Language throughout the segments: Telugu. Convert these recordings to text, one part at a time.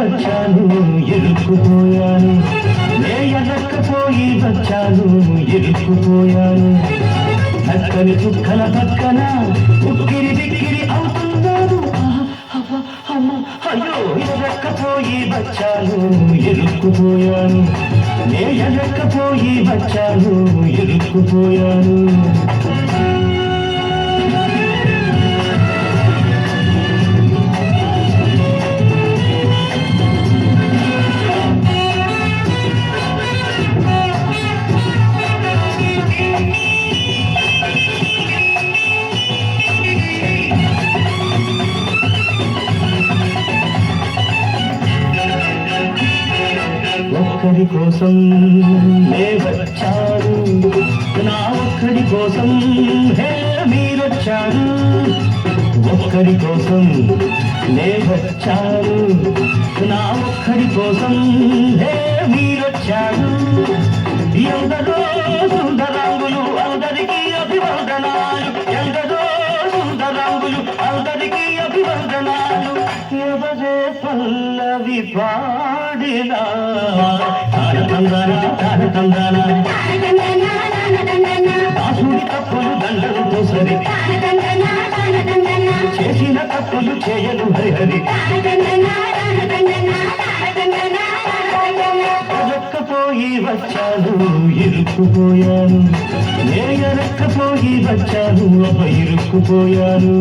వచ్చాను ఇరుక్కుపోయాను. నే ఎలక్కపోయి వచ్చాను ఇరుక్కుపోయాను. చక్కని చుక్కల పక్కన ఉక్కిరి బిక్కిరి అవుతున్నాను. అయ్యో ఎనక్కపోయి వచ్చాను ఇరుక్కుపోయాను. నే ఎలక్కపోయి వచ్చాను ఇరుక్కుపోయాను. ఒక్కడి కోసం నే వచ్చారు నా ఒక్కడి కోసం హే మీరొచ్చారు. ఒక్కడి కోసం నే వచ్చారు నా ఒక్కడి కోసం హే మీరొచ్చారు. ఎందరో సుందరాంగులు అందరికీ అభివందనాలు ఎందరో సుందరాంగులు అందరికీ అభివందనాలు ఎవరే పల్లవి పాడినా తారతందన తారతందన దాసుడి తప్పులు దండలతో సరి చేసిన తప్పులు చేయను హరిహరి. పోయి వచ్చాను ఇరుక్కుపోయాను. నే ఎరక్కపోయి వచ్చాను ఒక ఇరుక్కుపోయాను.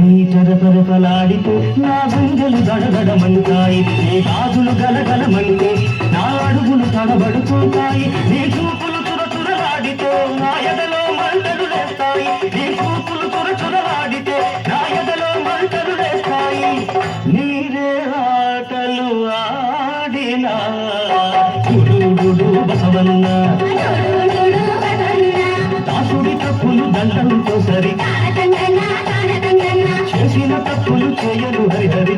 నీపై తరపరపలాడితే నా గుండెలు గడగడమంటాయి నీ గాజులు గలగలమంటే నా అడుగులు తడబడుతుంటాయి నీ చూపులు తురతురలాడితే నా ఎదలో మంటలు లేస్తాయి నీ చూపులు తురతురలాడితే నా ఎదలో మంటలు లేస్తాయి. నీరే ఆటలు ఆడినా బసవన్న దాసుడి తప్పులు దండంతో సరి చేసిన తప్పులు చేయను హరిహరి.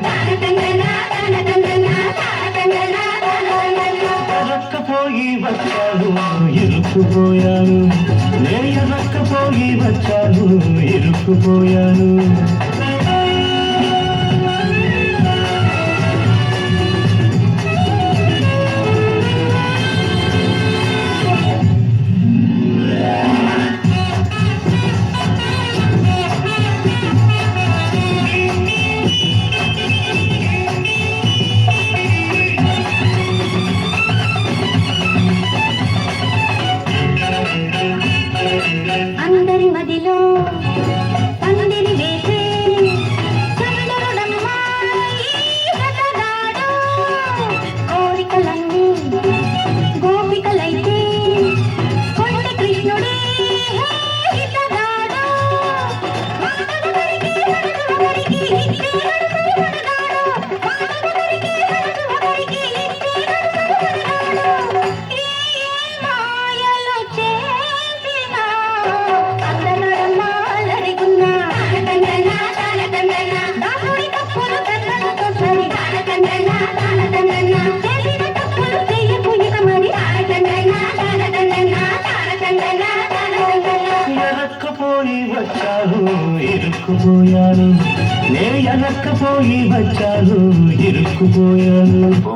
రక్కపోయి వచ్చాను ఇరుక్కుపోయాను. నేను రక్కపోయి వచ్చాను ఇరుక్కుపోయాను. ఇరుక్కుపోయాను. నేను ఎనక్కపోయి వచ్చాను. ఇరుక్కుపోయాను.